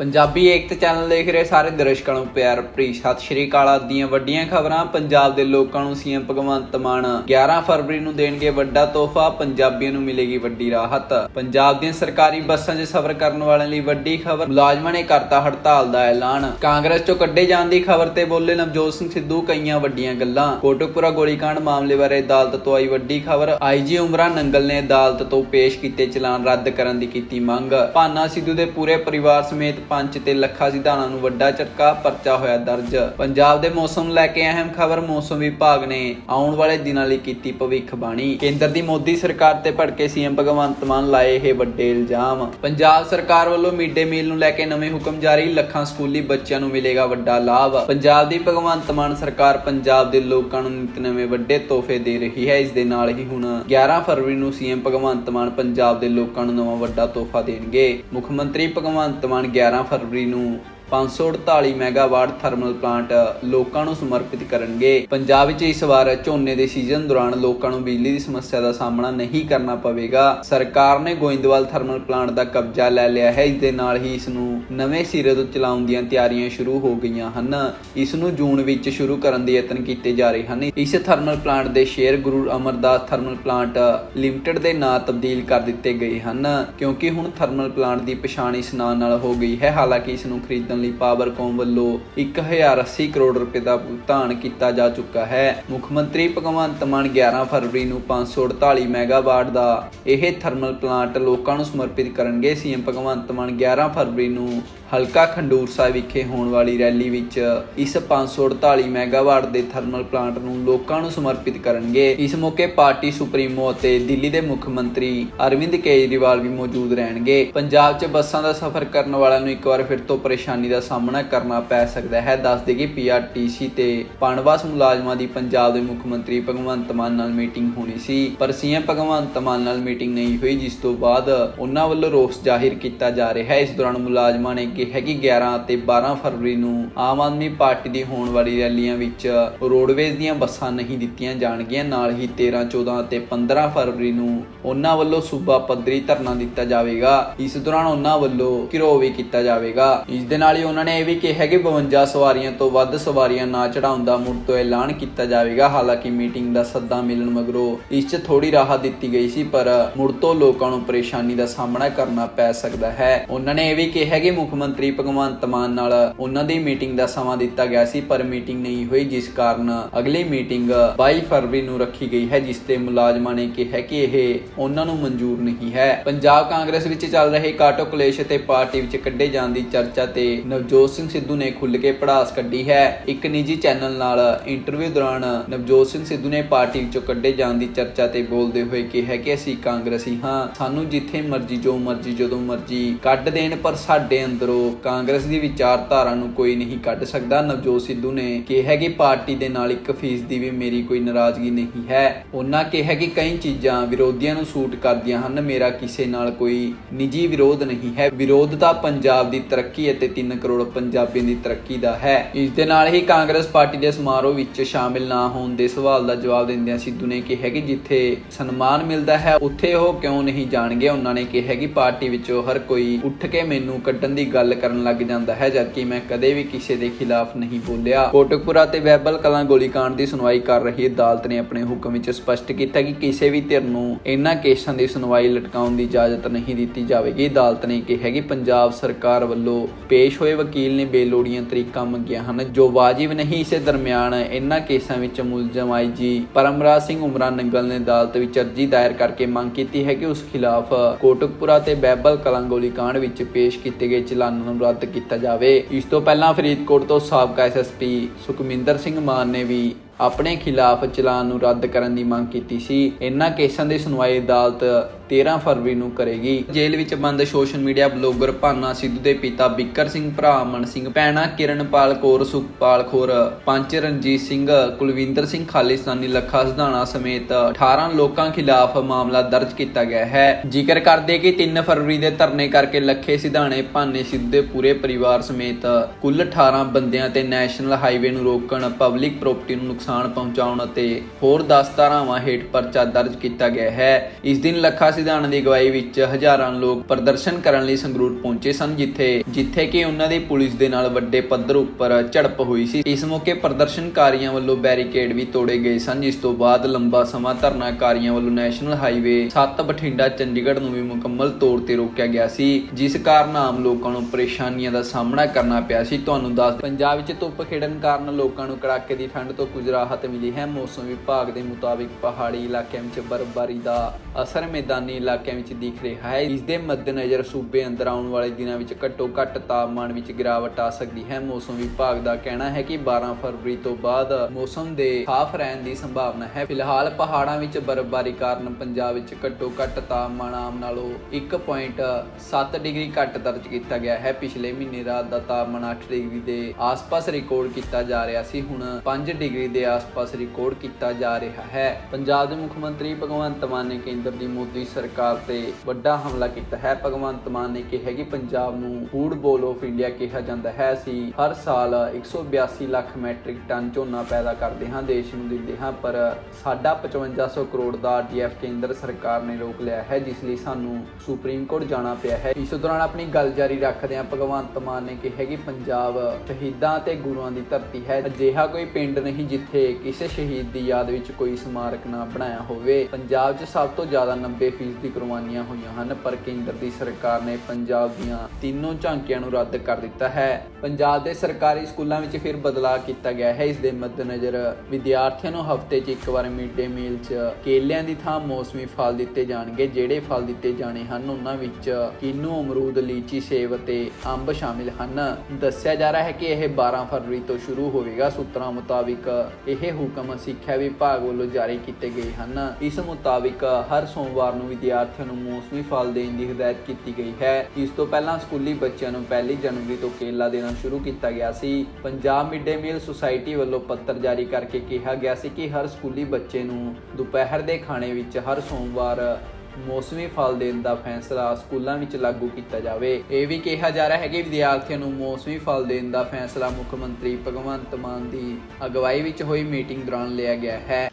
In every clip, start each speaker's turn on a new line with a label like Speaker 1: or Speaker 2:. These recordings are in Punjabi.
Speaker 1: ਪੰਜਾਬੀ ਏਕਤਾ ਚੈਨਲ ਦੇਖ ਰਹੇ ਸਾਰੇ ਦਰਸ਼ਕਾਂ ਨੂੰ ਪਿਆਰ ਭਰੀ ਸਤਿ ਸ਼੍ਰੀ ਅਕਾਲ। ਆਦਿ ਵੱਡੀਆਂ ਖਬਰਾਂ, ਪੰਜਾਬ ਦੇ ਲੋਕਾਂ ਨੂੰ ਸੀਐਮ ਭਗਵੰਤ ਮਾਨ 11 ਫਰਵਰੀ ਨੂੰ ਦੇਣਗੇ ਵੱਡਾ ਤੋਹਫਾ, ਪੰਜਾਬੀਆਂ ਨੂੰ ਮਿਲੇਗੀ ਵੱਡੀ ਰਾਹਤ। ਪੰਜਾਬ ਦੀਆਂ ਸਰਕਾਰੀ ਬੱਸਾਂ 'ਚ ਸਫ਼ਰ ਕਰਨ ਵਾਲਿਆਂ ਲਈ ਵੱਡੀ ਖਬਰ, ਮੁਲਾਜ਼ਮਾਂ ਨੇ ਕਰਤਾ ਹੜਤਾਲ ਦਾ ਐਲਾਨ। ਕਾਂਗਰਸ 'ਚੋਂ ਕੱਢੇ ਜਾਣ ਦੀ ਖਬਰ ਤੇ ਬੋਲੇ ਨਵਜੋਤ ਸਿੰਘ ਸਿੱਧੂ ਕਈਆਂ ਵੱਡੀਆਂ ਗੱਲਾਂ। ਕੋਟਕਪੁਰਾ ਗੋਲੀकांड ਮਾਮਲੇ ਬਾਰੇ ਅਦਾਲਤ ਤੋਂ ਆਈ ਵੱਡੀ ਖਬਰ। ਆਈਜੀ ਉਮਰਾ ਨੰਗਲ ਨੇ ਅਦਾਲਤ ਤੋਂ ਪੇਸ਼ ਕੀਤੇ ਚਲਾਨ ਰੱਦ ਕਰਨ ਦੀ ਕੀਤੀ ਮੰਗ। ਭਾਨਾ ਸਿੱਧੂ ਦੇ ਪੂਰੇ ਪਰਿਵਾਰ ਸਮੇਤ ਪੰਚ ਤੇ ਲੱਖਾ ਸਿਧਾਣਾ ਨੂੰ ਵੱਡਾ ਝਟਕਾ ਪਰਚਾ ਹੋਇਆ ਦਰਜ। ਪੰਜਾਬ ਦੇ ਮੌਸਮ ਲੈ ਕੇ ਅਹਿਮ ਖਬਰ ਮੌਸਮ ਵਿਭਾਗ ਨੇ ਆਉਣ ਵਾਲੇ ਦਿਨਾਂ ਲਈ ਕੀਤੀ ਭਵਿੱਖਬਾਣੀ ਕੇਂਦਰ ਦੀ ਮੋਦੀ ਸਰਕਾਰ ਤੇ ਭੜਕੇ ਸੀਐਮ ਭਗਵੰਤ ਮਾਨ ਲਾਏ ਇਹ ਵੱਡੇ ਇਲਜ਼ਾਮ। ਪੰਜਾਬ ਸਰਕਾਰ ਵੱਲੋਂ ਮਿਡ-ਡੇ ਮੀਲ ਨੂੰ ਲੈ ਕੇ ਨਵੇਂ ਹੁਕਮ ਜਾਰੀ, ਲੱਖਾਂ ਸਕੂਲੀ ਬੱਚਿਆਂ ਨੂੰ ਮਿਲੇਗਾ ਵੱਡਾ ਲਾਭ। ਪੰਜਾਬ ਦੀ ਭਗਵੰਤ ਮਾਨ ਸਰਕਾਰ ਪੰਜਾਬ ਦੇ ਲੋਕਾਂ ਨੂੰ ਨਿਤ ਨਵੇਂ ਵੱਡੇ ਤੋਹਫੇ ਦੇ ਰਹੀ ਹੈ। ਇਸ ਦੇ ਨਾਲ ਹੀ ਹੁਣ 11 ਫਰਵਰੀ ਨੂੰ ਸੀਐਮ ਭਗਵੰਤ ਮਾਨ ਪੰਜਾਬ ਦੇ ਲੋਕਾਂ ਨੂੰ ਨਵਾਂ ਵੱਡਾ ਤੋਹਫਾ ਦੇਣਗੇ। ਮੁੱਖ ਮੰਤਰੀ ਭਗਵੰਤ ਮਾਨ 11 ਫਰਵਰੀ ਨੂੰ 548 ਮੈਗਾਵਾਟ ਥਰਮਲ ਪਲਾਂਟ ਲੋਕਾਂ ਨੂੰ ਸਮਰਪਿਤ ਕਰਨਗੇ। ਪੰਜਾਬ ਵਿੱਚ ਇਸ ਵਾਰ ਝੋਨੇ ਦੇ ਸੀਜ਼ਨ ਦੌਰਾਨ ਲੋਕਾਂ ਨੂੰ ਬਿਜਲੀ ਦੀ ਸਮੱਸਿਆ ਦਾ ਸਾਹਮਣਾ ਨਹੀਂ ਕਰਨਾ ਪਵੇਗਾ। ਸਰਕਾਰ ਨੇ ਗੋਇੰਦਵਾਲ ਥਰਮਲ ਪਲਾਂਟ ਦਾ ਕਬਜ਼ਾ ਲੈ ਲਿਆ ਹੈ। ਇਸ ਦੇ ਨਾਲ ਹੀ ਇਸ ਨੂੰ ਨਵੇਂ ਸਿਰੇ ਤੋਂ ਚਲਾਉਣ ਦੀਆਂ ਤਿਆਰੀਆਂ ਸ਼ੁਰੂ ਹੋ ਗਈਆਂ ਹਨ। ਇਸ ਨੂੰ ਜੂਨ ਵਿੱਚ ਸ਼ੁਰੂ ਕਰਨ ਦੇ ਯਤਨ ਕੀਤੇ ਜਾ ਰਹੇ ਹਨ। ਇਸ ਥਰਮਲ ਪਲਾਂਟ ਦੇ share Guru Amardas thermal plant limited ਦੇ ਨਾਂ ਤਬਦੀਲ ਕਰ ਦਿੱਤੇ ਗਏ ਹਨ। ਕਿਉਂਕਿ ਹੁਣ ਥਰਮਲ ਪਲਾਂਟ ਦੀ ਪਛਾਣ ਇਸ ਨਾਂ ਨਾਲ ਹੋ ਗਈ ਹੈ। ਹਾਲਾਂਕਿ ਇਸ ਨੂੰ ਖਰੀਦਣ ਲਈ ਪਾਵਰਕੌਮ ਵੱਲੋਂ 1080 ਕਰੋੜ ਰੁਪਏ ਦਾ ਭੁਗਤਾਨ ਕੀਤਾ ਜਾ ਚੁੱਕਾ ਹੈ। ਮੁੱਖ ਮੰਤਰੀ ਭਗਵੰਤ ਮਾਨ 11 ਫਰਵਰੀ ਨੂੰ 548 ਮੈਗਾਵਾਟ ਦਾ ਇਹ ਥਰਮਲ ਪਲਾਂਟ ਲੋਕਾਂ ਨੂੰ ਸਮਰਪਿਤ ਕਰਨਗੇ। ਸੀਐਮ ਭਗਵੰਤ ਮਾਨ 11 ਫਰਵਰੀ ਨੂੰ ਹਲਕਾ ਖੰਡੂਰ ਸਾਹਿਬ ਵਿਖੇ ਹੋਣ ਵਾਲੀ ਰੈਲੀ ਵਿੱਚ ਇਸ 548 ਮੈਗਾਵਾਟ ਦੇ ਥਰਮਲ ਪਲਾਂਟ ਨੂੰ ਲੋਕਾਂ ਨੂੰ ਸਮਰਪਿਤ ਕਰਨਗੇ। ਇਸ ਮੌਕੇ ਪਾਰਟੀ ਸੁਪਰੀਮੋ ਅਤੇ ਦਿੱਲੀ ਦੇ ਮੁੱਖ ਮੰਤਰੀ ਅਰਵਿੰਦ ਕੇਜਰੀਵਾਲ ਵੀ ਮੌਜੂਦ ਰਹਿਣਗੇ। ਪੰਜਾਬ 'ਚ ਬੱਸਾਂ ਦਾ ਸਫ਼ਰ ਕਰਨ ਵਾਲਿਆਂ ਨੂੰ ਇੱਕ ਵਾਰ ਫਿਰ ਤੋਂ ਪਰੇਸ਼ਾਨੀ ਦਾ ਸਾਹਮਣਾ ਕਰਨਾ ਪੈ ਸਕਦਾ ਹੈ, ਦੱਸ ਦੱਸਦੇ ਕਿ ਪੀਆਰਟੀਸੀ ਤੇ ਪਣਵਾਸ ਮੁਲਾਜ਼ਮਾਂ ਦੀ ਪੰਜਾਬ ਦੇ ਮੁੱਖ ਮੰਤਰੀ ਭਗਵੰਤ ਮਾਨ ਨਾਲ ਮੀਟਿੰਗ ਹੋਣੀ ਸੀ, ਪਰ ਸੀਐਮ ਭਗਵੰਤ ਮਾਨ ਨਾਲ ਮੀਟਿੰਗ ਨਹੀਂ ਹੋਈ, ਜਿਸ ਤੋਂ ਬਾਅਦ ਉਹਨਾਂ ਵੱਲੋਂ ਰੋਸ ਜ਼ਾਹਿਰ ਕੀਤਾ ਜਾ ਰਿਹਾ ਹੈ। ਇਸ ਦੌਰਾਨ ਮੁਲਾਜ਼ਮਾਂ ਨੇ ਕਿਹਾ ਕਿ 11 ਅਤੇ 12 ਫਰਵਰੀ ਨੂੰ ਆਮ ਆਦਮੀ ਪਾਰਟੀ ਦੀ ਹੋਣ ਵਾਲੀ ਰੈਲੀਆਂ ਵਿੱਚ ਰੋਡਵੇਜ਼ ਦੀਆਂ ਬੱਸਾਂ ਨਹੀਂ ਦਿੱਤੀਆਂ ਜਾਣਗੀਆਂ। ਨਾਲ ਹੀ 13 14 ਅਤੇ 15 ਫਰਵਰੀ ਨੂੰ ਉਹਨਾਂ ਵੱਲੋਂ ਸੂਬਾ ਪੱਧਰੀ ਧਰਨਾ ਦਿੱਤਾ ਜਾਵੇਗਾ। ਇਸ ਦੌਰਾਨ ਉਹਨਾਂ ਵੱਲੋਂ ਘਿਰਾਓ ਵੀ ਕੀਤਾ ਜਾਵੇਗਾ। ਇਸ ਦੇ ਨਾਲ ਹੀ ਉਹਨਾਂ ਨੇ ਇਹ ਵੀ ਕਿਹਾ ਕਿ 52 ਸਵਾਰੀਆਂ ਤੋਂ ਵੱਧ ਸਵਾਰੀਆਂ ਨਾ ਚੜਾਉਣ ਦਾ ਮੁੜ ਤੋਂ ਐਲਾਨ ਕੀਤਾ ਜਾਵੇਗਾ। ਹਾਲਾਂਕਿ ਮੀਟਿੰਗ ਦਾ ਸੱਦਾ ਮਿਲਣ ਮਗਰੋਂ ਇਸ 'ਚ ਥੋੜੀ ਰਾਹਤ ਦਿੱਤੀ ਗਈ ਸੀ, ਪਰ ਮੁੜ ਤੋਂ ਲੋਕਾਂ ਨੂੰ ਪਰੇਸ਼ਾਨੀ ਦਾ ਸਾਹਮਣਾ ਕਰਨਾ ਪੈ ਸਕਦਾ ਹੈ। ਉਹਨਾਂ ਨੇ ਇਹ ਵੀ ਕਿਹਾ ਕਿ ਮੁੱਖ ਮੰਤਰੀ ਭਗਵੰਤ ਮਾਨ ਨਾਲ ਉਹਨਾਂ ਦੀ ਮੀਟਿੰਗ ਦਾ ਸਮਾਂ ਦਿੱਤਾ ਗਿਆ ਸੀ, ਪਰ ਮੀਟਿੰਗ ਨਹੀਂ ਹੋਈ, ਜਿਸ ਕਾਰਨ ਅਗਲੀ ਮੀਟਿੰਗ 22 ਫਰਵਰੀ ਨੂੰ ਰੱਖੀ ਗਈ ਹੈ, ਜਿਸ ਤੇ ਮੁਲਾਜ਼ਮਾਂ ਨੇ ਕਿਹਾ ਕਿ ਇਹ ਉਹਨਾਂ ਨੂੰ ਮਨਜ਼ੂਰ ਨਹੀਂ ਹੈ। ਪੰਜਾਬ ਕਾਂਗਰਸ ਵਿੱਚ ਚੱਲ ਰਹੇ ਕਾਟੋ ਕਲੇਸ਼ ਤੇ ਪਾਰਟੀ ਵਿੱਚ ਕੱਢੇ ਜਾਣ ਦੀ ਚਰਚਾ ਤੇ ਨਵਜੋਤ ਸਿੰਘ ਸਿੱਧੂ ਨੇ ਖੁੱਲ੍ਹ ਕੇ ਪੜਾਸ ਕੱਢੀ ਹੈ। ਇੱਕ ਨਿੱਜੀ ਚੈਨਲ ਨਾਲ ਇੰਟਰਵਿਊ ਦੌਰਾਨ ਨਵਜੋਤ ਸਿੰਘ ਸਿੱਧੂ ਨੇ ਪਾਰਟੀ ਵਿੱਚੋਂ ਕੱਢੇ ਜਾਣ ਦੀ ਚਰਚਾ ਤੇ ਬੋਲਦੇ ਹੋਏ ਕਿਹਾ ਕਿ ਅਸੀਂ ਕਾਂਗਰਸੀ ਹਾਂ, ਸਾਨੂੰ ਜਿੱਥੇ ਮਰਜ਼ੀ, ਜੋ ਮਰਜ਼ੀ, ਜਦੋਂ ਮਰਜ਼ੀ ਕੱਢ ਦੇਣ, ਪਰ ਸਾਡੇ ਅੰਦਰੋਂ ਕਾਂਗਰਸ ਦੀ ਵਿਚਾਰਧਾਰਾ ਨੂੰ ਕੋਈ ਨਹੀਂ ਕੱਢ ਸਕਦਾ। ਨਵਜੋਤ ਸਿੱਧੂ ਨੇ ਕਿਹਾ ਕਿ ਪਾਰਟੀ ਦੇ ਨਾਲ ਇੱਕ ਫੀਸ ਦੀ ਵੀ ਮੇਰੀ ਕੋਈ ਨਾਰਾਜ਼ਗੀ ਨਹੀਂ ਹੈ। ਉਹਨਾਂ ਕਿਹਾ ਕਿ ਕਈ ਚੀਜ਼ਾਂ ਵਿਰੋਧੀਆਂ ਨੂੰ ਸੂਟ ਕਰਦੀਆਂ ਹਨ, ਮੇਰਾ ਕਿਸੇ ਨਾਲ ਕੋਈ ਨਿੱਜੀ ਵਿਰੋਧ ਨਹੀਂ ਹੈ। ਵਿਰੋਧ ਤਾਂ ਪੰਜਾਬ ਦੀ ਤਰੱਕੀ ਅਤੇ 3 ਕਰੋੜ ਪੰਜਾਬੀਆਂ ਦੀ ਤਰੱਕੀ ਦਾ ਹੈ। ਇਸ ਦੇ ਨਾਲ ਹੀ ਕਾਂਗਰਸ ਪਾਰਟੀ ਦੇ ਸਮਾਰੋਹ ਵਿੱਚ ਸ਼ਾਮਿਲ ਨਾ ਹੋਣ ਦੇ ਸਵਾਲ ਦਾ ਜਵਾਬ ਦਿੰਦਿਆਂ ਸਿੱਧੂ ਨੇ ਕਿਹਾ ਕਿ ਜਿੱਥੇ ਸਨਮਾਨ ਮਿਲਦਾ ਹੈ, ਉੱਥੇ ਉਹ ਕਿਉਂ ਨਹੀਂ ਜਾਣਗੇ? ਉਹਨਾਂ ਨੇ ਕਿਹਾ ਕਿ ਪਾਰਟੀ ਵਿੱਚੋਂ ਹਰ ਕੋਈ ਉੱਠ ਕੇ ਮੈਨੂੰ ਕੱਢਣ ਦੀ ਗੱਲ ਗੱਲ ਕਰਨ ਲੱਗ ਜਾਂਦਾ ਹੈ, ਜਦਕਿ ਮੈਂ ਕਦੇ ਵੀ ਕਿਸੇ ਦੇ ਖਿਲਾਫ ਨਹੀਂ ਬੋਲਿਆ। ਕੋਟਕਪੁਰਾ ਤੇ ਵੈਬਲ ਕਲਾਂ ਗੋਲੀकांड ਦੀ ਸੁਣਵਾਈ ਕਰ ਰਹੀ ਅਦਾਲਤ ਨੇ ਆਪਣੇ ਹੁਕਮ ਵਿੱਚ ਸਪਸ਼ਟ ਕੀਤਾ ਕਿ ਕਿਸੇ ਵੀ ਧਿਰ ਨੂੰ ਇਹਨਾਂ ਕੇਸਾਂ ਦੀ ਸੁਣਵਾਈ ਲਟਕਾਉਣ ਦੀ ਇਜਾਜ਼ਤ ਨਹੀਂ ਦਿੱਤੀ ਜਾਵੇਗੀ। ਅਦਾਲਤ ਨੇ ਕਿਹਾ ਕਿ ਪੰਜਾਬ ਸਰਕਾਰ ਵੱਲੋਂ ਪੇਸ਼ ਹੋਏ ਵਕੀਲ ਨੇ ਬੇਲੋੜੀਆਂ ਤਰੀਕਾਂ ਮੰਗੀਆਂ ਹਨ, ਜੋ ਵਾਜਿਬ ਨਹੀਂ। ਇਸੇ ਦਰਮਿਆਨ ਇਹਨਾਂ ਕੇਸਾਂ ਵਿੱਚ ਮੁਲਜ਼ਮ ਆਈ ਜੀ ਪਰਮਰਾਜ ਸਿੰਘ ਉਮਰਾਨ ਨੰਗਲ ਨੇ ਅਦਾਲਤ ਵਿੱਚ ਅਰਜ਼ੀ ਦਾਇਰ ਕਰਕੇ ਮੰਗ ਕੀਤੀ ਹੈ ਕਿ ਉਸ ਖਿਲਾਫ ਕੋਟਕਪੁਰਾ ਤੇ ਬੈਬਲ ਕਲਾਂ ਗੋਲੀकांड ਵਿੱਚ ਪੇਸ਼ ਕੀਤੇ ਗਏ ਚਲਾਨ ਨੂੰ ਰੱਦ ਕੀਤਾ ਜਾਵੇ। ਇਸ ਤੋਂ ਪਹਿਲਾਂ ਫਰੀਦਕੋਟ ਤੋਂ ਸਾਬਕਾ ਐਸਐਸਪੀ ਸੁਖਮਿੰਦਰ ਸਿੰਘ ਮਾਨ ਨੇ ਵੀ ਆਪਣੇ ਖਿਲਾਫ ਚਲਾਨ ਨੂੰ ਰੱਦ ਕਰਨ ਦੀ ਮੰਗ ਕੀਤੀ ਸੀ। ਇਹਨਾਂ ਕੇਸਾਂ ਦੀ ਸੁਣਵਾਈ ਅਦਾਲਤ 13 ਫਰਵਰੀ ਨੂੰ ਕਰੇਗੀ। ਜੇਲ੍ਹ ਵਿੱਚ ਬੰਦ social media blogger Bhana Sidhu ਦੇ ਪਿਤਾ ਬਿੱਕਰ ਸਿੰਘ, ਭਰਾ ਅਮਨ ਸਿੰਘ, ਭੈਣਾ ਕਿਰਨਪਾਲ ਕੌਰ, ਸੁਖਪਾਲ ਖੋਰ, ਪੰਚ ਰਣਜੀਤ ਸਿੰਘ, ਕੁਲਵਿੰਦਰ ਸਿੰਘ ਖਾਲਿਸਤਾਨੀ, ਲੱਖਾ ਸਿਧਾਣਾ ਸਮੇਤ 18 ਲੋਕਾਂ ਖਿਲਾਫ ਮਾਮਲਾ ਦਰਜ ਕੀਤਾ ਗਿਆ ਹੈ। ਜ਼ਿਕਰ ਕਰਦੇ ਕਿ 3 ਫਰਵਰੀ ਦੇ ਧਰਨੇ ਕਰਕੇ ਲੱਖੇ ਸਿਧਾਣੇ ਭਾਨੇ ਸਿੱਧੂ ਦੇ ਪੂਰੇ ਪਰਿਵਾਰ ਸਮੇਤ ਕੁੱਲ 18 ਬੰਦਿਆਂ ਤੇ ਨੈਸ਼ਨਲ ਹਾਈਵੇ ਨੂੰ ਰੋਕਣ, ਪਬਲਿਕ ਪ੍ਰਾਪਰਟੀ ਨੂੰ ਨੁਕਸਾਨ ਨੁਕਸਾਨ ਪਹੁੰਚਾਉਣ ਅਤੇ ਹੋਰ 10 ਧਾਰਾਵਾਂ ਹੇਠ ਪਰਚਾ ਦਰਜ ਕੀਤਾ ਗਿਆ ਹੈ। ਇਸ ਦਿਨ ਲੱਖਾ ਸਿਧਾਣਾ ਦੀ ਅਗਵਾਈ ਵਿੱਚ ਹਜ਼ਾਰਾਂ ਲੋਕ ਪ੍ਰਦਰਸ਼ਨ ਕਰਨ ਲਈ ਸੰਗਰੂਰ ਪਹੁੰਚੇ ਸਨ, ਜਿੱਥੇ ਜਿੱਥੇ ਕਿ ਉਹਨਾਂ ਦੀ ਪੁਲਿਸ ਦੇ ਨਾਲ ਵੱਡੇ ਪੱਧਰ ਉੱਪਰ ਝੜਪ ਹੋਈ ਸੀ। ਇਸ ਮੌਕੇ ਪ੍ਰਦਰਸ਼ਨਕਾਰੀਆਂ ਵੱਲੋਂ ਬੈਰੀਕੇਡ ਵੀ ਤੋੜੇ ਗਏ ਸਨ, ਜਿਸ ਤੋਂ ਬਾਅਦ ਲੰਬਾ ਸਮਾਂ ਧਰਨਾਕਾਰੀਆਂ ਵੱਲੋਂ ਨੈਸ਼ਨਲ ਹਾਈਵੇ 7 ਬਠਿੰਡਾ ਚੰਡੀਗੜ੍ਹ ਨੂੰ ਵੀ ਮੁਕੰਮਲ ਤੌਰ ਤੇ ਰੋਕਿਆ ਗਿਆ ਸੀ, ਜਿਸ ਕਾਰਨ ਆਮ ਲੋਕਾਂ ਨੂੰ ਪਰੇਸ਼ਾਨੀਆਂ ਦਾ ਸਾਹਮਣਾ ਕਰਨਾ ਪਿਆ ਸੀ। ਤੁਹਾਨੂੰ ਦੱਸ ਪੰਜਾਬ ਵਿੱਚ ਧੁੱਪ ਖੇਡਣ ਕਾਰਨ ਲੋਕਾਂ ਨੂੰ ਕੜਾਕੇ ਦੀ ਠੰਡ ਤੋਂ ਕੁਝ ਰਾਹਤ ਮਿਲੀ ਹੈ। ਮੌਸਮ ਵਿਭਾਗ ਦੇ ਮੁਤਾਬਿਕ ਪਹਾੜੀ ਇਲਾਕਿਆਂ ਵਿੱਚ ਬਰਫ਼ਬਾਰੀ ਦਾ ਅਸਰ, ਮੈਦਾਨ ਇਲਾਕਿਆਂ ਵਿੱਚ ਦਿਖ ਰਿਹਾ ਹੈ। ਇਸ ਦੇ ਮੱਦੇਨਜ਼ਰ ਸੂਬੇ ਅੰਦਰ ਆਉਣ ਵਾਲੇ ਦਿਨਾਂ ਵਿੱਚ ਘੱਟੋ ਘੱਟ ਤਾਪਮਾਨ ਵਿੱਚ ਗਿਰਾਵਟ ਆ ਸਕਦੀ ਹੈ। ਮੌਸਮ ਵਿਭਾਗ ਦਾ ਕਹਿਣਾ ਹੈ ਕਿ 12 ਫਰਵਰੀ ਤੋਂ ਬਾਅਦ ਮੌਸਮ ਦੇ ਸਾਫ਼ ਰਹਿਣ ਦੀ ਸੰਭਾਵਨਾ ਹੈ। ਫਿਲਹਾਲ ਪਹਾੜਾਂ ਵਿੱਚ ਬਰਫ਼ਬਾਰੀ ਕਾਰਨ ਪੰਜਾਬ ਵਿੱਚ ਘੱਟੋ ਘੱਟ ਤਾਪਮਾਨ ਆਮ ਨਾਲੋਂ 1.7 ਡਿਗਰੀ ਘੱਟ ਦਰਜ ਕੀਤਾ ਗਿਆ ਹੈ। ਪਿਛਲੇ ਮਹੀਨੇ ਰਾਤ ਦਾ ਤਾਪਮਾਨ 8 ਡਿਗਰੀ ਦੇ ਆਸ-ਪਾਸ ਰਿਕਾਰਡ ਕੀਤਾ ਜਾ ਰਿਹਾ ਸੀ। ਹੁਣ 5 ਡਿਗਰੀ ਦੇ ਆਸ-ਪਾਸ ਰਿਕਾਰਡ ਕੀਤਾ ਜਾ ਰਿਹਾ ਹੈ। ਪੰਜਾਬ ਦੇ ਮੁੱਖ ਮੰਤਰੀ ਭਗਵੰਤ ਮਾਨ ਨੇ ਕੇਂਦਰ ਦੀ ਮੋਦੀ ਸਰਕਾਰ ਤੇ ਵੱਡਾ ਹਮਲਾ ਕੀਤਾ ਹੈ। ਭਗਵੰਤ ਮਾਨ ਨੇ ਕਿਹਾ ਕਿ ਪੰਜਾਬ ਨੂੰ ਫੂਡ ਬੋਲ ਆਫ ਇੰਡੀਆ ਕਿਹਾ ਜਾਂਦਾ ਹੈ। ਅਸੀਂ ਹਰ ਸਾਲ 182 ਲੱਖ ਮੈਟ੍ਰਿਕ ਟਨ ਝੋਨਾ ਪੈਦਾ ਕਰਦੇ ਹਾਂ, ਦੇਸ਼ ਨੂੰ ਦਿੰਦੇ ਹਾਂ, ਪਰ ਸਾਡਾ 5500 ਕਰੋੜ ਦਾ ਆਰਡੀਐਫ ਕੇਂਦਰ ਸਰਕਾਰ ਨੇ ਰੋਕ ਲਿਆ ਹੈ, ਜਿਸ ਲਈ ਸਾਨੂੰ ਸੁਪਰੀਮ ਕੋਰਟ ਜਾਣਾ ਪਿਆ ਹੈ। ਇਸ ਦੌਰਾਨ ਆਪਣੀ ਗੱਲ ਜਾਰੀ ਰੱਖਦਿਆਂ ਭਗਵੰਤ ਮਾਨ ਨੇ ਕਿਹਾ ਕਿ ਪੰਜਾਬ ਸ਼ਹੀਦਾਂ ਤੇ ਗੁਰੂਆਂ ਦੀ ਧਰਤੀ ਹੈ। ਅਜਿਹਾ ਕੋਈ ਪਿੰਡ ਨਹੀਂ ਜਿੱਥੇ ਕਿਸੇ ਸ਼ਹੀਦ ਦੀ ਯਾਦ ਵਿੱਚ ਕੋਈ ਸਮਾਰਕ ਨਾ ਬਣਾਇਆ ਹੋਵੇ। ਪੰਜਾਬ 'ਚ ਸਭ ਤੋਂ ਜ਼ਿਆਦਾ 90% ਦੀ ਕੁਰਬਾਨੀਆਂ ਹੋਈਆਂ ਹਨ, ਪਰ ਕੇਂਦਰ ਦੀ ਸਰਕਾਰ ਨੇ ਪੰਜਾਬ ਦੀਆਂ ਤਿੰਨੋਂ ਝਾਂਕੀਆਂ ਨੂੰ ਰੱਦ ਕਰ ਦਿੱਤਾ ਹੈ। ਪੰਜਾਬ ਦੇ ਸਰਕਾਰੀ ਸਕੂਲਾਂ ਵਿੱਚ ਫਿਰ ਬਦਲਾਅ ਕੀਤਾ ਗਿਆ ਹੈ। ਇਸ ਦੇ ਮੱਦੇਨਜ਼ਰ ਵਿਦਿਆਰਥੀਆਂ ਨੂੰ ਹਫ਼ਤੇ 'ਚ ਇੱਕ ਵਾਰ ਮਿਡ ਡੇ ਮੀਲ 'ਚ ਕੇਲਿਆਂ ਦੀ ਥਾਂ ਮੌਸਮੀ ਫਲ ਦਿੱਤੇ ਜਾਣਗੇ, ਜਿਹੜੇ ਫਲ ਦਿੱਤੇ ਜਾਣੇ ਹਨ, ਉਹਨਾਂ ਵਿੱਚ ਕਿੰਨੂ, ਅਮਰੂਦ, ਲੀਚੀ, ਸੇਬ ਅਤੇ ਅੰਬ ਸ਼ਾਮਿਲ ਹਨ। ਦੱਸਿਆ ਜਾ ਰਿਹਾ ਹੈ ਕਿ ਇਹ 12 ਫਰਵਰੀ ਤੋਂ ਸ਼ੁਰੂ ਹੋਵੇਗਾ। ਸੂਤਰਾਂ ਮੁਤਾਬਿਕ ਇਹ ਹੁਕਮ ਸਿੱਖਿਆ ਵਿਭਾਗ ਵੱਲੋਂ ਜਾਰੀ ਕੀਤੇ ਗਏ ਹਨ। ਇਸ ਮੁਤਾਬਿਕ ਹਰ ਸੋਮਵਾਰ ਨੂੰ ਵਿਦਿਆਰਥੀਆਂ ਨੂੰ ਮੌਸਮੀ ਫਲ ਦੇਣ ਦੀ ਹਦਾਇਤ ਕੀਤੀ ਗਈ ਹੈ। ਇਸ ਤੋਂ ਪਹਿਲਾਂ ਸਕੂਲੀ ਬੱਚਿਆਂ ਨੂੰ ਪਹਿਲੀ ਜਨਵਰੀ ਤੋਂ ਕੇਲਾ ਦੇਣਾ ਸ਼ੁਰੂ ਕੀਤਾ ਗਿਆ ਸੀ। Punjab mid day meal society ਵੱਲੋਂ ਪੱਤਰ ਜਾਰੀ ਕਰਕੇ ਕਿਹਾ ਗਿਆ ਸੀ ਕਿ ਹਰ ਸਕੂਲੀ ਬੱਚੇ ਨੂੰ ਦੁਪਹਿਰ ਦੇ ਖਾਣੇ ਵਿੱਚ ਹਰ ਸੋਮਵਾਰ ਮੌਸਮੀ ਫਲ ਦੇਣ ਦਾ ਫੈਸਲਾ ਸਕੂਲਾਂ ਵਿੱਚ ਲਾਗੂ ਕੀਤਾ ਜਾਵੇ। ਇਹ ਵੀ ਕਿਹਾ ਜਾ ਰਿਹਾ ਹੈ ਕਿ ਵਿਦਿਆਰਥੀਆਂ ਨੂੰ ਮੌਸਮੀ ਫਲ ਦੇਣ ਦਾ ਫੈਸਲਾ ਮੁੱਖ ਮੰਤਰੀ ਭਗਵੰਤ ਮਾਨ ਦੀ ਅਗਵਾਈ ਵਿੱਚ ਹੋਈ ਮੀਟਿੰਗ ਦੌਰਾਨ ਲਿਆ ਗਿਆ ਹੈ।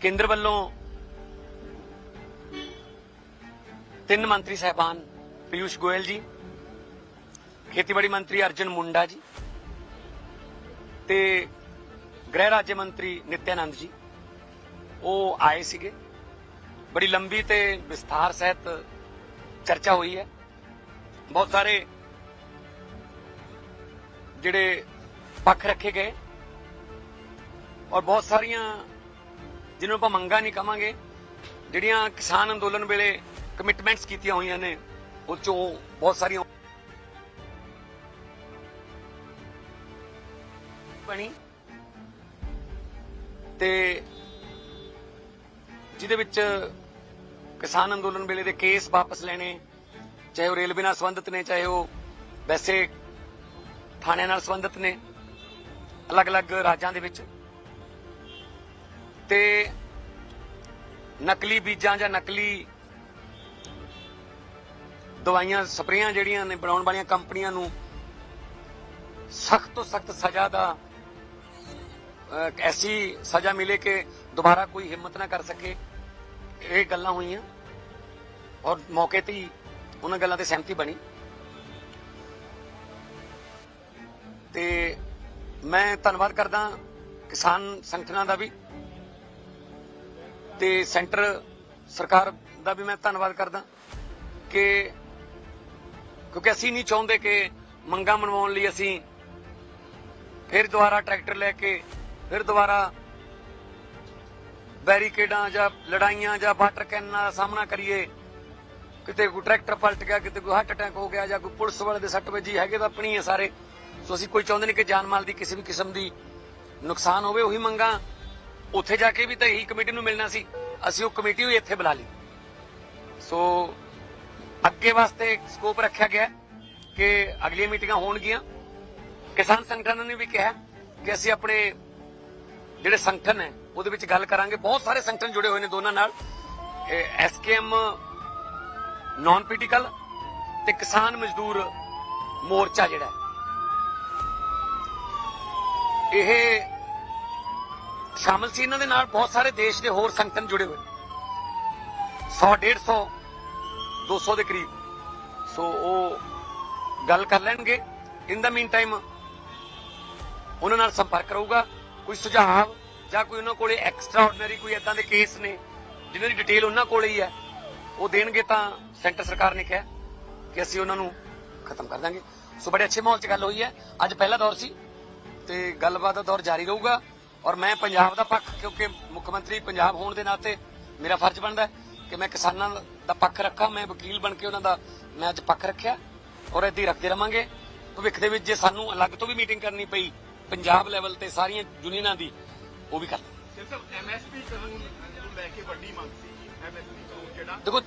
Speaker 2: ਕੇਂਦਰ ਵੱਲੋਂ ਤਿੰਨ ਮੰਤਰੀ ਸਹਿਬਾਨ ਪਿਊਸ਼ ਗੋਇਲ ਜੀ, ਖੇਤੀਬਾੜੀ ਮੰਤਰੀ ਅਰਜਨ ਮੁੰਡਾ ਜੀ ਤੇ ਗ੍ਰਹਿ ਰਾਜ ਮੰਤਰੀ ਨਿਤਿਆਨੰਦ ਜੀ। ਉਹ ਆਏ ਸੀਗੇ। ਬੜੀ ਲੰਬੀ ਤੇ ਵਿਸਥਾਰ ਸਹਿਤ ਚਰਚਾ ਹੋਈ ਹੈ। ਬਹੁਤ ਸਾਰੇ ਜਿਹੜੇ ਪੱਖ ਰੱਖੇ ਗਏ ਔਰ ਬਹੁਤ ਸਾਰੀਆਂ ਜਿਹਨੂੰ ਆਪਾਂ ਮੰਗਾਂ ਨਹੀਂ ਕਵਾਂਗੇ, ਜਿਹੜੀਆਂ ਕਿਸਾਨ ਅੰਦੋਲਨ ਵੇਲੇ ਕਮਿਟਮੈਂਟਸ ਕੀਤੀਆਂ ਹੋਈਆਂ ਨੇ, ਉਹ ਚੋਂ ਬਹੁਤ ਸਾਰੀਆਂ ਬਣੀ। ਤੇ ਜਿਹਦੇ ਵਿੱਚ ਕਿਸਾਨ ਅੰਦੋਲਨ ਵੇਲੇ ਦੇ ਕੇਸ ਵਾਪਸ ਲੈਣੇ, ਚਾਹੇ ਉਹ ਰੇਲਵੇ ਨਾਲ ਸੰਬੰਧਿਤ ਨੇ, ਚਾਹੇ ਉਹ ਵੈਸੇ ਥਾਣਿਆਂ ਨਾਲ ਸੰਬੰਧਿਤ ਨੇ, ਅਲੱਗ-ਅਲੱਗ ਰਾਜਾਂ ਦੇ ਵਿੱਚ। ਤੇ ਨਕਲੀ ਬੀਜਾਂ ਜਾਂ ਨਕਲੀ ਦਵਾਈਆਂ, ਸਪਰੇਆਂ ਜਿਹੜੀਆਂ ਨੇ ਬਣਾਉਣ ਵਾਲੀਆਂ ਕੰਪਨੀਆਂ ਨੂੰ ਸਖਤ ਤੋਂ ਸਖਤ ਸਜ਼ਾ ਦਾ ਐਸੀ ਸਜ਼ਾ ਮਿਲੇ ਕਿ ਦੁਬਾਰਾ ਕੋਈ ਹਿੰਮਤ ਨਾ ਕਰ ਸਕੇ। ਇਹ ਗੱਲਾਂ ਹੋਈਆਂ ਔਰ ਮੌਕੇ ਤੇ ਹੀ ਉਹਨਾਂ ਗੱਲਾਂ ਤੇ ਸਹਿਮਤੀ ਬਣੀ। ਤੇ ਮੈਂ ਧੰਨਵਾਦ ਕਰਦਾ ਕਿਸਾਨ ਸੰਗਠਨਾਂ ਦਾ ਵੀ ਤੇ ਸੈਂਟਰ ਸਰਕਾਰ ਦਾ ਵੀ ਮੈਂ ਧੰਨਵਾਦ ਕਰਦਾ ਕਿ ਕਿਉਂਕਿ ਅਸੀਂ ਨਹੀਂ ਚਾਹੁੰਦੇ ਕਿ ਮੰਗਾਂ ਮਨਵਾਉਣ ਲਈ ਅਸੀਂ ਫਿਰ ਦੁਬਾਰਾ ਟਰੈਕਟਰ ਲੈ ਕੇ, ਫਿਰ ਦੁਬਾਰਾ ਬੈਰੀਕੇਡਾਂ ਜਾਂ ਲੜਾਈਆਂ ਜਾਂ ਵਾਟਰ ਕੈਨਾਂ ਦਾ ਸਾਹਮਣਾ ਕਰੀਏ। ਕਿਤੇ ਕੋਈ ਟਰੈਕਟਰ ਪਲਟ ਗਿਆ, ਕਿਤੇ ਕੋਈ ਹਾਰਟ ਅਟੈਕ ਹੋ ਗਿਆ ਜਾਂ ਕੋਈ ਪੁਲਿਸ ਵਾਲੇ ਦੇ ਸੱਟ ਵੱਜੀ, ਹੈਗੇ ਤਾਂ ਆਪਣੀ ਹੈ ਸਾਰੇ। ਸੋ ਅਸੀਂ ਕੋਈ ਚਾਹੁੰਦੇ ਨਹੀਂ ਕਿ ਜਾਨ ਮਾਲ ਦੀ ਕਿਸੇ ਵੀ ਕਿਸਮ ਦੀ ਨੁਕਸਾਨ ਹੋਵੇ, ਉਹੀ ਮੰਗਾਂ ਉੱਥੇ ਜਾ ਕੇ ਵੀ ਤਾਂ ਇਹੀ ਕਮੇਟੀ ਨੂੰ ਮਿਲਣਾ ਸੀ। ਅਸੀਂ ਉਹ ਕਮੇਟੀ ਵੀ ਇੱਥੇ ਬੁਲਾ ਲਈ। ਸੋ ਅੱਗੇ ਵਾਸਤੇ ਸਕੋਪ ਰੱਖਿਆ ਗਿਆ ਕਿ ਅਗਲੀਆਂ ਮੀਟਿੰਗਾਂ ਹੋਣਗੀਆਂ। ਕਿਸਾਨ ਸੰਗਠਨਾਂ ਨੇ ਵੀ ਕਿਹਾ ਕਿ ਅਸੀਂ ਆਪਣੇ ਜਿਹੜੇ ਸੰਗਠਨ ਹੈ, ਉਹਦੇ ਵਿੱਚ ਗੱਲ ਕਰਾਂਗੇ। ਬਹੁਤ ਸਾਰੇ ਸੰਗਠਨ ਜੁੜੇ ਹੋਏ ਨੇ ਦੋਨਾਂ ਨਾਲ। ਐਸਕੇਐਮ ਨਾਨ ਪੋਲੀਟੀਕਲ ਤੇ ਕਿਸਾਨ ਮਜ਼ਦੂਰ ਮੋਰਚਾ ਜਿਹੜਾ ਇਹ ਸ਼ਾਮਲ ਸੀ ਇਹਨਾਂ ਦੇ ਨਾਲ। ਬਹੁਤ ਸਾਰੇ ਦੇਸ਼ ਦੇ ਹੋਰ ਸੰਗਠਨ ਜੁੜੇ ਹੋਏ 100 150 200 ਦੇ ਕਰੀਬ। ਸੋ ਉਹ ਗੱਲ ਕਰ ਲੈਣਗੇ। ਇਨ ਦਾ ਮੀਨ ਟਾਈਮ ਉਹਨਾਂ ਨਾਲ ਸੰਪਰਕ ਰਹੂਗਾ। ਕੋਈ ਸੁਝਾਅ ਜਾਂ ਕੋਈ ਉਹਨਾਂ ਕੋਲੇ ਐਕਸਟਰਾ ਆਰਡੀਨਰੀ ਕੋਈ ਇਦਾਂ ਦੇ ਕੇਸ ਨੇ, ਜਿਨ੍ਹਾਂ ਦੀ ਡਿਟੇਲ ਉਹਨਾਂ ਕੋਲੇ ਹੀ ਹੈ, ਉਹ ਦੇਣਗੇ ਤਾਂ ਸੈਂਟਰ ਸਰਕਾਰ ਨੇ ਕਿਹਾ ਕਿ ਅਸੀਂ ਉਹਨਾਂ ਨੂੰ ਖਤਮ ਕਰ ਦਾਂਗੇ। ਸੋ ਬੜੇ ਅੱਛੇ ਮਾਹੌਲ 'ਚ ਗੱਲ ਹੋਈ ਹੈ। ਅੱਜ ਪਹਿਲਾ ਦੌਰ ਸੀ ਤੇ ਗੱਲਬਾਤ ਦਾ ਦੌਰ ਜਾਰੀ ਰਹੂਗਾ। ਔਰ ਮੈਂ ਪੰਜਾਬ ਦਾ ਪੱਖ, ਕਿਉਂਕਿ ਮੁੱਖ ਮੰਤਰੀ ਪੰਜਾਬ ਹੋਣ ਦੇ ਨਾਤੇ ਮੇਰਾ ਫਰਜ਼ ਬਣਦਾ ਹੈ। ਕਿ ਮੈਂ ਕਿਸਾਨਾਂ ਦਾ ਪੱਖ ਰੱਖਾਂ ਮੈਂ ਵਕੀਲ ਬਣ ਕੇ ਉਹਨਾਂ ਦਾ ਮੈਂ ਅੱਜ ਪੱਖ ਰੱਖਿਆ ਔਰ ਹੀ ਰੱਖਦੇ ਰਵਾਂਗੇ। ਭਵਿੱਖ ਦੇ ਵਿੱਚ ਜੇ ਸਾਨੂੰ ਅਲੱਗ ਤੋਂ ਵੀ ਮੀਟਿੰਗ ਕਰਨੀ ਪਈ ਪੰਜਾਬ ਲੈਵਲ ਤੇ ਸਾਰੀਆਂ ਯੂਨੀਅਨਾਂ ਦੀ ਉਹ ਵੀ ਕਰ
Speaker 3: ਐਮਐਸਪੀ ਕਾਨੂੰਨ ਨੂੰ ਲੈ ਕੇ ਵੱਡੀ ਮੰਗ ਸੀ ਐਮਐਸਪੀ ਕਾਨੂੰਨ ਜਿਹੜਾ
Speaker 2: ਦੇਖੋ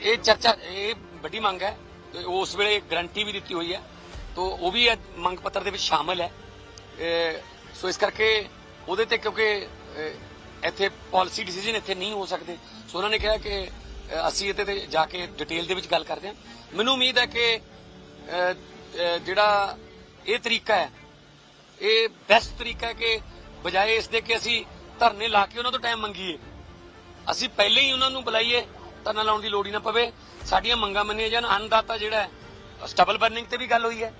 Speaker 2: ਇਹ ਚਰਚਾ ਇਹ ਵੱਡੀ ਮੰਗ ਹੈ ਉਸ ਵੇਲੇ ਗਰੰਟੀ ਵੀ ਦਿੱਤੀ ਹੋਈ ਹੈ। ਤੋ ਉਹ ਵੀ ਮੰਗ ਪੱਤਰ ਦੇ ਵਿੱਚ ਸ਼ਾਮਲ ਹੈ। ਸੋ ਇਸ ਕਰਕੇ ਉਹਦੇ ਤੇ ਕਿਉਂਕਿ ਇੱਥੇ ਪਾਲਿਸੀ ਡਿਸੀਜਨ ਇੱਥੇ ਨਹੀਂ ਹੋ ਸਕਦੇ। ਸੋ ਉਹਨਾਂ ਨੇ ਕਿਹਾ ਕਿ ਅਸੀਂ ਇਹਦੇ ਤੇ ਜਾ ਕੇ ਡਿਟੇਲ ਦੇ ਵਿੱਚ ਗੱਲ ਕਰਦੇ ਹਾਂ। ਮੈਨੂੰ ਉਮੀਦ ਹੈ ਕਿ ਜਿਹੜਾ ਇਹ ਤਰੀਕਾ ਹੈ, ਇਹ ਬੈਸਟ ਤਰੀਕਾ ਹੈ ਕਿ ਬਜਾਏ ਇਸ ਦੇ ਕਿ ਅਸੀਂ ਧਰਨੇ ਲਾ ਕੇ ਉਹਨਾਂ ਤੋਂ ਟਾਈਮ ਮੰਗੀਏ। ਅਸੀਂ ਪਹਿਲੇ ਹੀ ਉਹਨਾਂ ਨੂੰ ਬੁਲਾਈਏ, ਧਰਨਾ ਲਾਉਣ ਦੀ ਲੋੜ ਹੀ ਨਾ ਪਵੇ। ਸਾਡੀਆਂ ਮੰਗਾਂ ਮੰਨੀਆਂ ਜਾਣ। ਅੰਨਦਾਤਾ ਜਿਹੜਾ ਸਟਬਲ ਬਰਨਿੰਗ ਤੇ ਵੀ ਗੱਲ ਹੋਈ ਹੈ।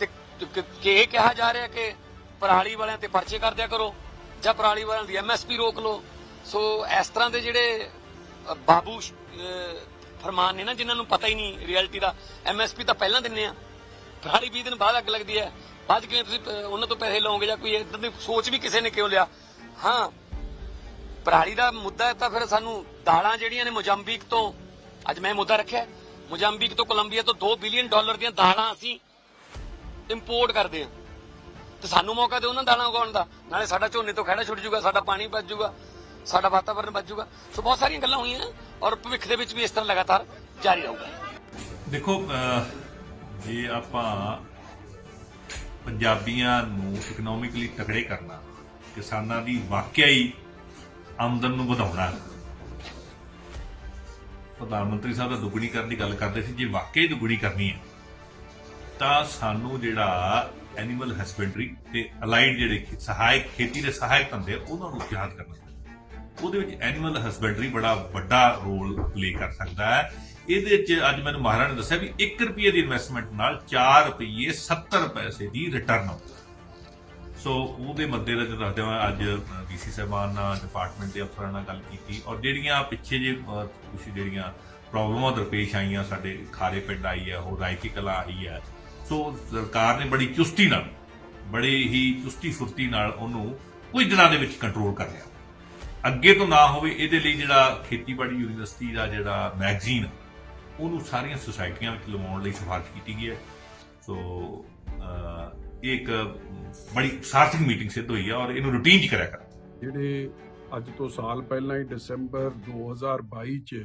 Speaker 2: ਤੇ ਕਿ ਇਹ ਕਿਹਾ ਜਾ ਰਿਹਾ ਕਿ ਪਰਾਲੀ ਵਾਲਿਆਂ ਤੇ ਪਰਚੇ ਕਰ ਦਿਆ ਕਰੋ। ਜਾਂ ਪਰਾਲੀ ਵਾਲਿਆਂ ਦੀ ਐਮਐਸਪੀ ਰੋਕ ਲਓ। ਸੋ ਇਸ ਤਰ੍ਹਾਂ ਦੇ ਜਿਹੜੇ ਬਾਬੂ ਫਰਮਾਨ ਨੇ ਨਾ, ਜਿਨ੍ਹਾਂ ਨੂੰ ਪਤਾ ਹੀ ਨਹੀਂ ਰਿਐਲਿਟੀ ਦਾ ਐਮਐਸਪੀ ਤਾਂ ਪਹਿਲਾਂ ਦਿੰਨੇ ਆ। ਪਰਾਲੀ 20 ਦਿਨ ਬਾਅਦ ਅੱਗ ਲੱਗਦੀ ਹੈ। ਬਾਅਦ ਕਿਵੇਂ ਤੁਸੀਂ ਉਹਨਾਂ ਤੋਂ ਪੈਸੇ ਲਓਗੇ ਜਾਂ ਕੋਈ ਇਦਾਂ ਦੀ ਸੋਚ ਵੀ ਕਿਸੇ ਨੇ ਕਿਉਂ ਲਿਆ? ਹਾਂ, ਪਰਾਲੀ ਦਾ ਮੁੱਦਾ ਤਾਂ ਫਿਰ ਸਾਨੂੰ ਦਾਲਾਂ ਜਿਹੜੀਆਂ ਨੇ ਮੋਜਾਂਬੀਕ ਤੋਂ, ਅੱਜ ਮੈਂ ਮੁੱਦਾ ਰੱਖਿਆ ਹੈ। ਤੋਂ ਕੋਲੰਬੀਆ ਤੋਂ 2 ਬਿਲੀਅਨ ਡਾਲਰ ਦੀਆਂ ਦਾਲਾਂ ਅਸੀਂ ਇੰਪੋਰਟ ਕਰਦੇ ਹਾਂ। ਤੇ ਸਾਨੂੰ ਮੌਕਾ ਦਿਓ ਉਹਨਾਂ ਦਾਲਾਂ ਉਗਾਉਣ ਦਾ। ਨਾਲੇ ਸਾਡਾ ਝੋਨੇ ਤੋਂ ਖਹਿੜਾ ਛੁੱਟ ਜਾਊਗਾ, ਸਾਡਾ ਪਾਣੀ ਬਚ ਜਾਊਗਾ, ਸਾਡਾ ਵਾਤਾਵਰਨ ਬਚ ਜਾਊਗਾ। ਸੋ ਬਹੁਤ ਸਾਰੀਆਂ ਗੱਲਾਂ ਹੋਈਆਂ ਔਰ ਭਵਿੱਖ ਦੇ ਵਿੱਚ ਵੀ ਇਸ ਤਰ੍ਹਾਂ ਲਗਾਤਾਰ ਜਾਰੀ ਰਹੂਗਾ।
Speaker 4: ਦੇਖੋ ਜੇ ਆਪਾਂ ਪੰਜਾਬੀਆਂ ਨੂੰ ਇਕਨੋਮਿਕਲੀ ਤਕੜੇ ਕਰਨਾ, ਕਿਸਾਨਾਂ ਦੀ ਵਾਕਿਆ ਹੀ ਆਮਦਨ ਨੂੰ ਵਧਾਉਣਾ, ਪ੍ਰਧਾਨ ਮੰਤਰੀ ਸਾਹਿਬ ਦਾ ਦੁੱਗਣੀ ਕਰਨ ਦੀ ਗੱਲ ਕਰਦੇ ਸੀ, ਜੇ ਵਾਕਿਆ ਹੀ ਦੁੱਗਣੀ ਕਰਨੀ ਹੈ, ਤਾਂ ਸਾਨੂੰ ਜਿਹੜਾ ਐਨੀਮਲ ਹਸਬੈਂਡਰੀ ਤੇ ਅਲਾਈਡ ਜਿਹੜੇ ਸਹਾਇਕ ਖੇਤੀ ਦੇ ਸਹਾਇਕ ਧੰਦੇ ਆ, ਉਹਨਾਂ ਨੂੰ ਉਤਸ਼ਾਹਤ ਕਰਨਾ ਉਹਦੇ ਵਿੱਚ ਐਨੀਮਲ ਹਸਬੈਂਡਰੀ ਬੜਾ ਵੱਡਾ ਰੋਲ ਪਲੇ ਕਰ ਸਕਦਾ ਹੈ। ਇਹਦੇ ਵਿੱਚ ਅੱਜ ਮੈਨੂੰ ਮਹਾਰਾਜ ਨੇ ਦੱਸਿਆ ਵੀ 1 ਰੁਪਏ ਦੀ ਇਨਵੈਸਟਮੈਂਟ ਨਾਲ 4 ਰੁਪਏ 70 ਪੈਸੇ ਦੀ ਰਿਟਰਨ ਆਉਂਦਾ ਸੋ ਉਹਦੇ ਮੱਦੇਨਜ਼ਰ ਰੱਖਦੇ ਹੋਏ ਅੱਜ ਡੀਸੀ ਸਾਹਿਬਾਨ ਨਾਲ ਡਿਪਾਰਟਮੈਂਟ ਦੇ ਅਫਸਰਾਂ ਨਾਲ ਗੱਲ ਕੀਤੀ ਔਰ ਜਿਹੜੀਆਂ ਪਿੱਛੇ ਜੇ ਅਹ, ਕੁਛ ਜਿਹੜੀਆਂ ਪ੍ਰੋਬਲਮਾਂ ਦਰਪੇਸ਼ ਆਈਆਂ ਸਾਡੇ ਖਾਰੇ ਪਿੰਡ ਆਈ ਹੈ ਉਹ ਰਾਇਕੀ ਕਲਾ ਆਈ ਹੈ ਸੋ ਸਰਕਾਰ ਨੇ ਬੜੀ ਚੁਸਤੀ ਨਾਲ, ਬੜੇ ਹੀ ਚੁਸਤੀ ਫੁਰਤੀ ਨਾਲ ਉਹਨੂੰ ਕੁਝ ਦਿਨਾਂ ਦੇ ਵਿੱਚ ਕੰਟਰੋਲ ਕਰ ਲਿਆ। ਅੱਗੇ ਤੋਂ ਨਾ ਹੋਵੇ ਇਹਦੇ ਲਈ ਜਿਹੜਾ ਖੇਤੀਬਾੜੀ ਯੂਨੀਵਰਸਿਟੀ ਦਾ ਜਿਹੜਾ ਮੈਗਜ਼ੀਨ, ਉਹਨੂੰ ਸਾਰੀਆਂ ਸੁਸਾਇਟੀਆਂ ਵਿੱਚ ਲਵਾਉਣ ਲਈ ਸਿਫਾਰਿਸ਼ ਕੀਤੀ ਗਈ ਹੈ। ਸੋ ਇਹ ਇੱਕ ਬੜੀ ਸਾਰਥਕ ਮੀਟਿੰਗ ਸਿੱਧ ਹੋਈ ਹੈ ਔਰ ਇਹਨੂੰ ਰੂਟੀਨ 'ਚ ਕਰਿਆ ਕਰ।
Speaker 5: ਜਿਹੜੇ ਅੱਜ ਤੋਂ ਸਾਲ ਪਹਿਲਾਂ ਹੀ ਦਸੰਬਰ 2022 ਚ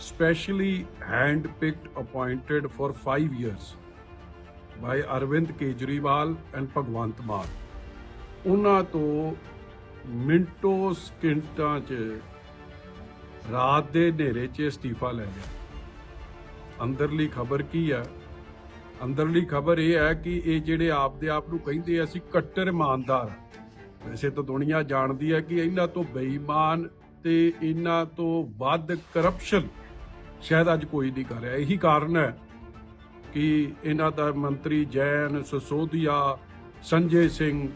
Speaker 5: specially hand picked appointed for 5 years by Arvind Kejriwal and Bhagwant Mann. ਉਹਨਾਂ ਤੋਂ ਮਿੰਟੋ ਸਕਿੰਟਾਂ ਚ ਰਾਤ ਦੇ ਹਨੇਰੇ ਚ ਅਸਤੀਫਾ ਲੈ ਲਿਆ। ਅੰਦਰਲੀ ਖਬਰ ਕੀ ਹੈ ਅੰਦਰਲੀ ਖਬਰ ਇਹ ਹੈ ਕਿ ਇਹ ਜਿਹੜੇ ਆਪਦੇ ਆਪ ਨੂੰ ਕਹਿੰਦੇ ਆ, ਅਸੀਂ ਕੱਟਰ ਇਮਾਨਦਾਰ ਵੈਸੇ ਤਾਂ ਦੁਨੀਆ ਜਾਣਦੀ ਹੈ ਕਿ ਇਹਨਾਂ ਤੋਂ ਬੇਈਮਾਨ ਤੇ ਇਹਨਾਂ ਤੋਂ ਵੱਧ ਕਰਪਸ਼ਨ ਸ਼ਾਇਦ ਅੱਜ ਕੋਈ ਨਹੀਂ ਕਰ ਰਿਹਾ। ਇਹੀ ਕਾਰਨ ਹੈ ਕਿ ਇਹਨਾਂ ਦਾ ਮੰਤਰੀ ਜੈਨ ਸਸੋਦੀਆ, ਸੰਜੇ ਸਿੰਘ,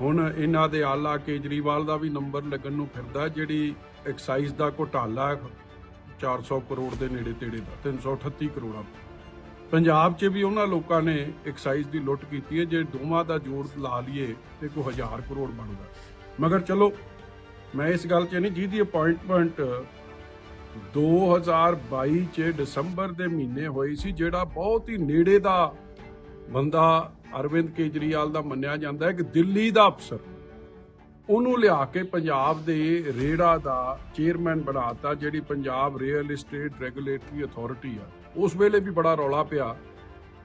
Speaker 5: ਹੁਣ ਇਹਨਾਂ ਦੇ ਆਲਾ ਕੇਜਰੀਵਾਲ ਦਾ ਵੀ ਨੰਬਰ ਲੱਗਣ ਨੂੰ ਫਿਰਦਾ, ਜਿਹੜੀ ਐਕਸਾਈਜ਼ ਦਾ ਘੁਟਾਲਾ ਹੈ 400 ਕਰੋੜ ਦੇ ਨੇੜੇ ਤੇੜੇ ਦਾ 338 ਕਰੋੜਾਂ ਪੰਜਾਬ 'ਚ ਵੀ ਉਹਨਾਂ ਲੋਕਾਂ ਨੇ ਐਕਸਾਈਜ਼ ਦੀ ਲੁੱਟ ਕੀਤੀ ਹੈ, ਜੇ ਦੋਵਾਂ ਦਾ ਜੋੜ ਲਾ ਲਈਏ, ਤੇ ਕੋਈ ਹਜ਼ਾਰ ਕਰੋੜ ਬਣਦਾ ਮਗਰ ਚਲੋ, ਮੈਂ ਇਸ ਗੱਲ 'ਚ ਨਹੀਂ, ਜਿਹਦੀ ਅਪਾਇੰਟਮੈਂਟ 2022 ਚ ਦਸੰਬਰ ਦੇ ਮਹੀਨੇ ਹੋਈ ਸੀ, ਜਿਹੜਾ ਬਹੁਤ ਹੀ ਨੇੜੇ ਦਾ ਬੰਦਾ ਅਰਵਿੰਦ ਕੇਜਰੀਵਾਲ ਦਾ ਮੰਨਿਆ ਜਾਂਦਾ ਹੈ ਕਿ ਦਿੱਲੀ ਦਾ ਅਫਸਰ। ਉਹਨੂੰ ਲਿਆ ਕੇ ਪੰਜਾਬ ਦੇ ਰੇੜਾ ਦਾ ਚੇਅਰਮੈਨ ਬਣਾਤਾ, ਜਿਹੜੀ Punjab real estate regulatory authority ਆ। ਉਸ ਵੇਲੇ ਵੀ ਬੜਾ ਰੌਲਾ ਪਿਆ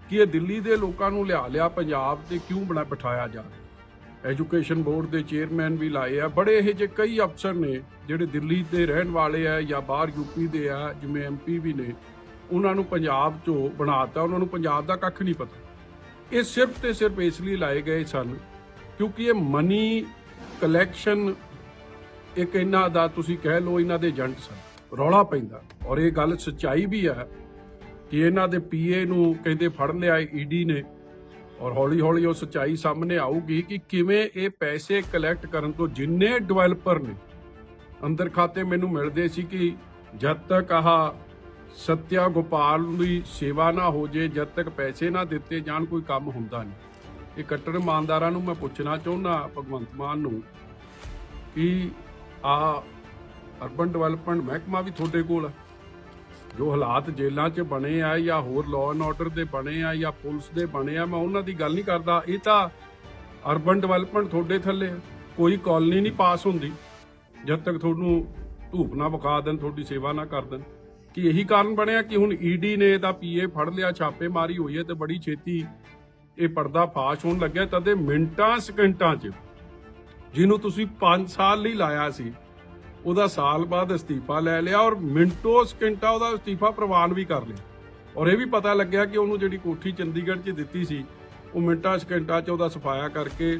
Speaker 5: ਕਿ ਇਹ ਦਿੱਲੀ ਦੇ ਲੋਕਾਂ ਨੂੰ ਲਿਆ ਲਿਆ, ਪੰਜਾਬ ਤੇ ਕਿਉਂ ਬਣਾ ਬਿਠਾਇਆ ਜਾ ਰਿਹਾ। ਐਜੂਕੇਸ਼ਨ ਬੋਰਡ ਦੇ ਚੇਅਰਮੈਨ ਵੀ ਲਾਏ ਆ। ਬੜੇ ਇਹ ਜੇ ਕਈ ਅਫਸਰ ਨੇ ਜਿਹੜੇ ਦਿੱਲੀ ਦੇ ਰਹਿਣ ਵਾਲੇ ਆ ਜਾਂ ਬਾਹਰ ਯੂਪੀ ਦੇ ਆ, ਜਿਵੇਂ ਐਮਪੀ ਵੀ ਨੇ, ਉਹਨਾਂ ਨੂੰ ਪੰਜਾਬ ਚੋਂ ਬਣਾਤਾ। ਉਹਨਾਂ ਨੂੰ ਪੰਜਾਬ ਦਾ ਕੱਖ ਨਹੀਂ ਪਤਾ। ਇਹ ਸਿਰਫ ਤੇ ਸਿਰਫ ਇਸ ਲਈ ਲਾਏ ਗਏ ਸਨ ਕਿਉਂਕਿ ਇਹ ਮਨੀ ਕਲੈਕਸ਼ਨ ਇੱਕ ਇਹਨਾਂ ਦਾ ਤੁਸੀਂ ਕਹਿ ਲਓ ਇਹਨਾਂ ਦੇ ਏਜੰਟ ਸਨ। ਰੌਲਾ ਪੈਂਦਾ। ਔਰ ਇਹ ਗੱਲ ਸੱਚਾਈ ਵੀ ਹੈ ਕਿ ਇਹਨਾਂ ਦੇ ਪੀਏ ਨੂੰ ਕਹਿੰਦੇ ਫੜ ਲਿਆ ਈਡੀ ਨੇ। ਔਰ ਹੌਲੀ ਹੌਲੀ ਉਹ ਸੱਚਾਈ ਸਾਹਮਣੇ ਆਊਗੀ ਕਿ ਕਿਵੇਂ ਇਹ ਪੈਸੇ ਕਲੈਕਟ ਕਰਨ ਤੋਂ ਜਿੰਨੇ ਡਿਵੈਲਪਰ ਨੇ, ਅੰਦਰ ਖਾਤੇ ਮੈਨੂੰ ਮਿਲਦੇ ਸੀ ਕਿ ਜਦ ਤੱਕ ਆਹ ਸਤਿਆ ਗੋਪਾਲ ਦੀ ਸੇਵਾ ਨਾ ਹੋ ਜੇ, ਜਦ ਤੱਕ ਪੈਸੇ ਨਾ ਦਿੱਤੇ ਜਾਣ, ਕੋਈ ਕੰਮ ਹੁੰਦਾ ਨਹੀਂ। ਇਹ ਕੱਟੜ ਇਮਾਨਦਾਰਾਂ ਨੂੰ ਮੈਂ ਪੁੱਛਣਾ ਚਾਹੁੰਦਾ, ਭਗਵੰਤ ਮਾਨ ਨੂੰ, ਕਿ ਆ ਅਰਬਨ ਡਿਵੈਲਪਮੈਂਟ ਮਹਿਕਮਾ ਵੀ ਤੁਹਾਡੇ ਕੋਲ ਹੈ ਜੋ ਹਾਲਾਤ ਜੇਲ੍ਹਾਂ 'ਚ ਬਣੇ ਆ ਜਾਂ ਹੋਰ ਲਾਅ ਐਂਡ ਆਰਡਰ ਦੇ ਬਣੇ ਆ ਜਾਂ ਪੁਲਿਸ ਦੇ ਬਣੇ ਆ, ਮੈਂ ਉਹਨਾਂ ਦੀ ਗੱਲ ਨਹੀਂ ਕਰਦਾ। ਇਹ ਤਾਂ ਅਰਬਨ ਡਿਵੈਲਪਮੈਂਟ ਤੁਹਾਡੇ ਥੱਲੇ ਕੋਈ ਕਾਲਨੀ ਨਹੀਂ ਪਾਸ ਹੁੰਦੀ। ਜਦ ਤੱਕ ਤੁਹਾਨੂੰ ਧੂਪ ਨਾ ਵਿਖਾ ਦੇਣ, ਤੁਹਾਡੀ ਸੇਵਾ ਨਾ ਕਰ ਦੇਣ। ਕਿ ਇਹੀ ਕਾਰਨ ਬਣਿਆ ਕਿ ਹੁਣ ਈਡੀ ਨੇ ਇਹਦਾ ਪੀਏ ਫੜ ਲਿਆ ਛਾਪੇਮਾਰੀ ਹੋਈ ਹੈ ਤੇ ਬੜੀ ਛੇਤੀ ਇਹ ਪਰਦਾ ਫਾਸ਼ ਹੋਣ ਲੱਗਿਆ। ਤਦੇ ਮਿੰਟਾਂ, ਸਕਿੰਟਾਂ 'ਚ ਜਿਹਨੂੰ ਤੁਸੀਂ 5 ਸਾਲ ਲਈ ਲਾਇਆ ਸੀ ਉਹਦਾ ਸਾਲ ਬਾਅਦ ਅਸਤੀਫਾ ਲੈ ਲਿਆ ਔਰ ਮਿੰਟੋ ਸਕਿੰਟਾ ਉਹਦਾ ਅਸਤੀਫਾ ਪ੍ਰਵਾਨ ਵੀ ਕਰ ਲਿਆ। ਔਰ ਇਹ ਵੀ ਪਤਾ ਲੱਗਿਆ ਕਿ ਉਹਨੂੰ ਜਿਹੜੀ ਕੋਠੀ ਚੰਡੀਗੜ੍ਹ 'ਚ ਦਿੱਤੀ ਸੀ, ਉਹ ਮਿੰਟਾਂ ਸਕਿੰਟਾਂ 'ਚ ਉਹਦਾ ਸਫਾਇਆ ਕਰਕੇ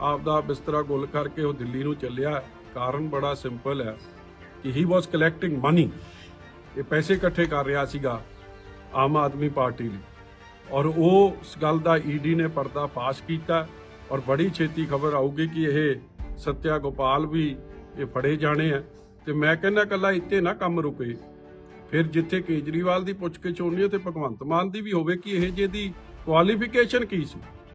Speaker 5: ਆਪਦਾ ਬਿਸਤਰਾ ਗੁੱਲ ਕਰਕੇ ਉਹ ਦਿੱਲੀ ਨੂੰ ਚੱਲਿਆ। ਕਾਰਨ ਬੜਾ ਸਿੰਪਲ ਹੈ ਕਿ ਹੀ ਵਾਸ ਕਲੈਕਟਿੰਗ ਮਨੀ ਇਹ ਪੈਸੇ ਇਕੱਠੇ ਕਰ ਰਿਹਾ ਸੀਗਾ ਆਮ ਆਦਮੀ ਪਾਰਟੀ ਲਈ ਔਰ ਉਹ ਇਸ ਗੱਲ ਦਾ ਈਡੀ ਨੇ ਪਰਦਾ ਫਾਸ਼ ਕੀਤਾ ਔਰ ਬੜੀ ਛੇਤੀ ਖਬਰ ਆਊਗੀ ਕਿ ਇਹ ਸਤਿਆ ਗੋਪਾਲ ਵੀ ਇਹ ਫੜੇ ਜਾਣੇ ਆ। ਤੇ ਮੈਂ ਕਹਿੰਦਾ ਕੱਲਾ ਇੱਥੇ ਨਾ ਕੰਮ ਰੁਕੇ। ਫਿਰ ਜਿੱਥੇ ਕੇਜਰੀਵਾਲ ਦੀ ਪੁੱਛਗਿੱਛ ਕੇ ਹੋਣੀ ਹੈ ਤੇ ਭਗਵੰਤ ਮਾਨ ਦੀ ਵੀ ਹੋਵੇ, ਕਿ ਇਹ ਜਿਹਦੀ ਕੁਆਲੀਫਿਕੇਸ਼ਨ ਕੀ ਸੀ?